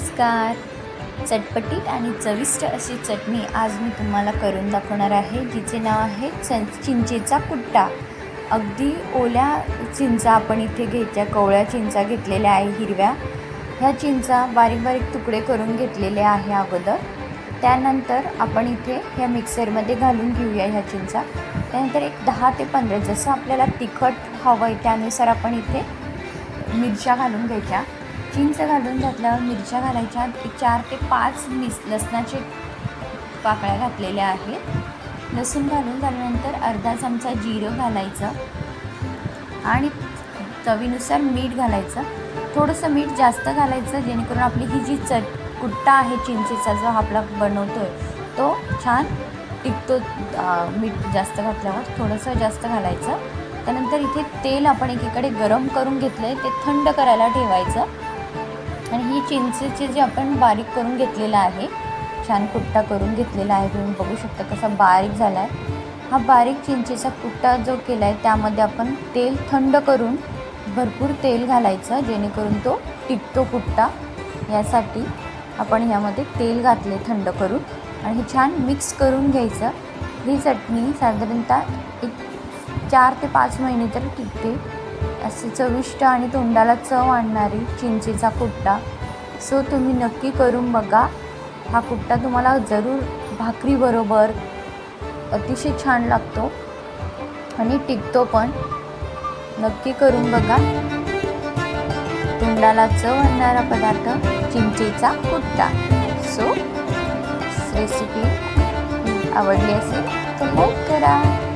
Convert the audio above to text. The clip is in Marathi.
नमस्कार. चटपटीत आणि चविष्ट अशी चटणी आज मी तुम्हाला करून दाखवणार आहे जिचे नाव आहे चं चिंचेचा कुट्टा. अगदी ओल्या चिंचा आपण इथे घ्यायच्या कवळ्या चिंचा घेतलेल्या आहे हिरव्या. ह्या चिंचा बारीक बारीक तुकडे करून घेतलेले आहे अगोदर. त्यानंतर आपण इथे ह्या मिक्सरमध्ये घालून घेऊया ह्या चिंचा. त्यानंतर एक दहा ते पंधरा जसं आपल्याला तिखट हवं आहे त्यानुसार आपण इथे मिरच्या घालून घ्यायच्या. चिंच घालून घातल्यावर मिरच्या घालायच्या. चार ते पाच मिस लसणाचे पाकळ्या घातलेल्या आहेत. लसूण घालून झाल्यानंतर अर्धा चमचा जिरं घालायचं. आणि चवीनुसार मीठ घालायचं. थोडंसं मीठ जास्त घालायचं जेणेकरून आपली ही जी चट कुट्टा आहे चिंचेचा जो आपला बनवतो आहे तो छान टिकतो मीठ जास्त घातल्यावर. थोडंसं जास्त घालायचं. त्यानंतर इथे तेल आपण एकीकडे गरम करून घेतलं आहे ते थंड करायला ठेवायचं. आणि ही चिंचेचे जे आपण बारीक करून घेतलेलं आहे छान कुट्टा करून घेतलेला आहे तुम्ही बघू शकता कसा बारीक झाला आहे हा बारीक चिंचेचा कुट्टा जो केला आहे त्यामध्ये आपण तेल थंड करून भरपूर तेल घालायचं जेणेकरून तो टिकतो कुट्टा. यासाठी आपण ह्यामध्ये तेल घातले थंड करून आणि हे छान मिक्स करून घ्यायचं. ही चटणी साधारणतः एक चार ते पाच महिने तर टिकते. असे चविष्ट आणि तोंडाला चव आणणारी चिंचेचा कुट्टा. सो तुम्ही नक्की करून बघा. हा कुट्टा तुम्हाला जरूर भाकरीबरोबर अतिशय छान लागतो. आणि टिकतो पण. नक्की करून बघा. तोंडाला चव आणणारा पदार्थ चिंचेचा कुट्टा. सो रेसिपी आवडली असेल तर लाईक करा.